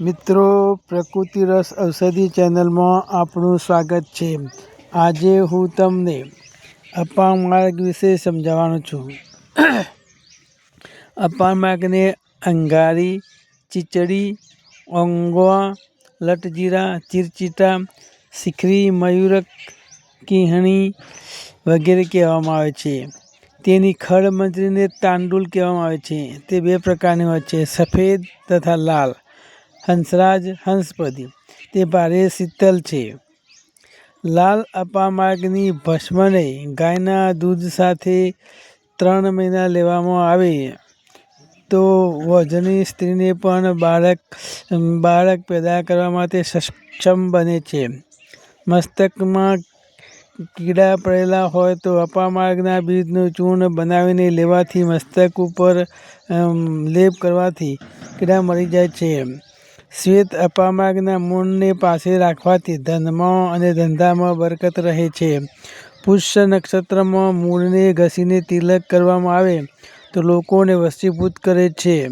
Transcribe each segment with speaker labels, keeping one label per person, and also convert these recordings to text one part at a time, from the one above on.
Speaker 1: મિત્રો, પ્રકૃતિ રસ ઔષધિ ચેનલમાં આપનું સ્વાગત છે. આજે હું તમને અપાંગ માર્ગ વિશે સમજાવવાનો છું. અપાંગ માર્ગને અંગારી, ચીચડી, ઓંગવા, લટજીરા, ચીરચીટા, શિખરી, મયુરક, કિહણી વગેરે કહેવામાં આવે છે. તેની ખડ મંજરીને તાંડુલ કહેવામાં આવે છે. તે બે પ્રકારની હોય છે, સફેદ તથા લાલ. હંસરાજ હંસપતિ તે ભારે શીતલ છે. લાલ અપામાર્ગની ભસ્મને ગાયના દૂધ સાથે ત્રણ મહિના લેવામાં આવે. તો વજની સ્ત્રીને પણ બાળક બાળક પેદા કરવા માટે સક્ષમ બને છે. મસ્તકમાં કીડા પડેલા હોય તો અપામાર્ગના બીજનું ચૂર્ણ બનાવીને લેવાથી મસ્તક ઉપર લેપ કરવાથી કીડા મરી જાય છે. શ્વેત અપામાર્ગના મૂળને પાસે રાખવાથી ધનમાં અને ધંધામાં બરકત રહે છે. પુષ્ય નક્ષત્રમાં મૂળને ઘસીને તિલક કરવામાં આવે તો લોકોને વસ્તીભૂત કરે છે.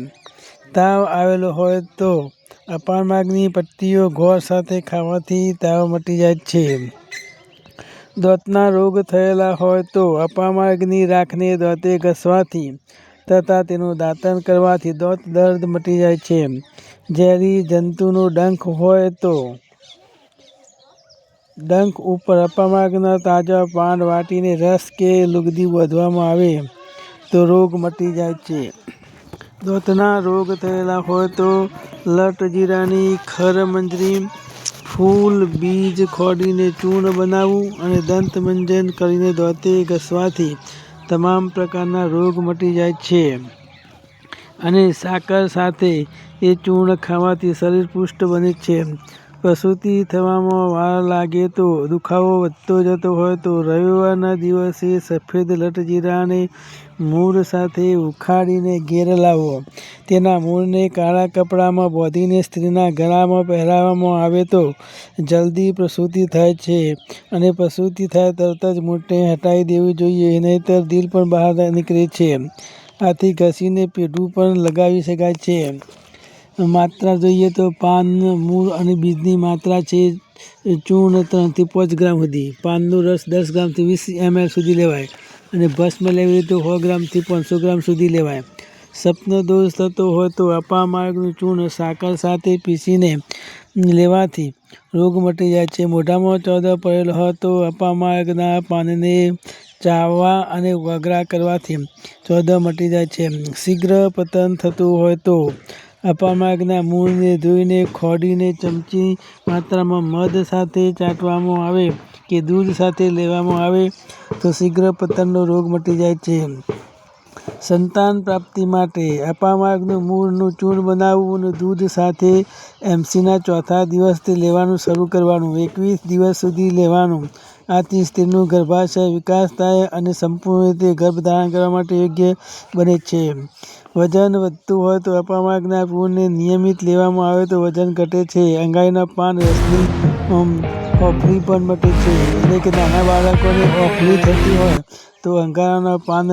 Speaker 1: તાવ આવેલો હોય તો અપામાર્ગની પટ્ટીઓ ગોળ સાથે ખાવાથી તાવ મટી જાય છે. દોતના રોગ થયેલા હોય તો અપામાર્ગની રાખને દોતે ઘસવાથી તથા તેનું દાંતન કરવાથી દાંત દર્દ મટી જાય છે. ઝેરી જંતુનો ડંખ હોય તો ડંખ ઉપર અપામાર્ગના તાજા પાન વાટીને રસ કે લુગદી વધવામાં આવે તો રોગ મટી જાય છે. દોતના રોગ થયેલા હોય તો લટજીરાની ખરમંજરી ફૂલ, બીજ ખોડીને ચૂર્ણ બનાવવું અને દંતમંજન કરીને દોતે ઘસવાથી તમામ પ્રકારના રોગ મટી જાય છે. અને સાકર સાથે એ ચૂર્ણ ખાવાથી શરીર પુષ્ટ બને છે. પ્રસૂતિ થવામાં વાર લાગે તો દુખાવો વધતો જતો હોય તો રવિવારના દિવસે સફેદ લટજીરાને મૂળ સાથે ઉખાડીને ઘેર લાવવો તેના મૂળને કાળા કપડામાં બોધીને સ્ત્રીના ગળામાં પહેરાવવામાં આવે તો જલ્દી પ્રસૂતિ થાય છે અને પ્રસૂતિ થાય તરત જ મૂળને હટાવી દેવું જોઈએ, નહીંતર દિલ પણ બહાર નીકળે છે. આથી ઘસીને પેઢું પણ લગાવી શકાય છે. માત્રા જોઈએ તો પાન, મૂળ અને બીજની માત્રા છે ચૂર્ણ ત્રણથી પાંચ ગ્રામ સુધી. પાનનો રસ દસ ગ્રામથી વીસ એમએલ સુધી લેવાય અને ભસ્મ લેવી તો સો ગ્રામથી પાંચસો ગ્રામ સુધી લેવાય. સપ્ન દોષ થતો હોય તો અપામાર્ગનું ચૂર્ણ સાકર સાથે પીસીને લેવાથી રોગ મટી જાય છે. મોઢામાં ચોદા પડેલો હોય તો અપામાર્ગના પાનને ચાવવા અને વગરા કરવાથી ચોદા મટી જાય છે. શીઘ્ર પતન થતું હોય તો અપામાર્ગના મૂળને ધોઈને, ખોડીને, ચમચી માત્રામાં મધ સાથે ચાટવામાં આવે કે દૂધ સાથે લેવામાં આવે તો શીઘ્ર પતનનો રોગ મટી જાય છે. સંતાન પ્રાપ્તિ માટે અપામાર્ગનું મૂળનું ચૂર્ણ બનાવવું અને દૂધ સાથે એમસીના ચોથા દિવસથી લેવાનું શરૂ કરવાનું, એકવીસ દિવસ સુધી લેવાનું. આથી સ્ત્રીનું ગર્ભાશય વિકાસ થાય અને સંપૂર્ણ રીતે ગર્ભધારણ કરવા માટે યોગ્ય બને છે. વજન વધતું હોય તો અપામાર્ગના પૂર્ણને નિયમિત લેવામાં આવે તો વજન ઘટે છે. અંગાઈના પાન રસની ઓફરી પણ મટે છે. એટલે કે નાના બાળકોને ઓફરી થતી હોય તો અંગારાના પાન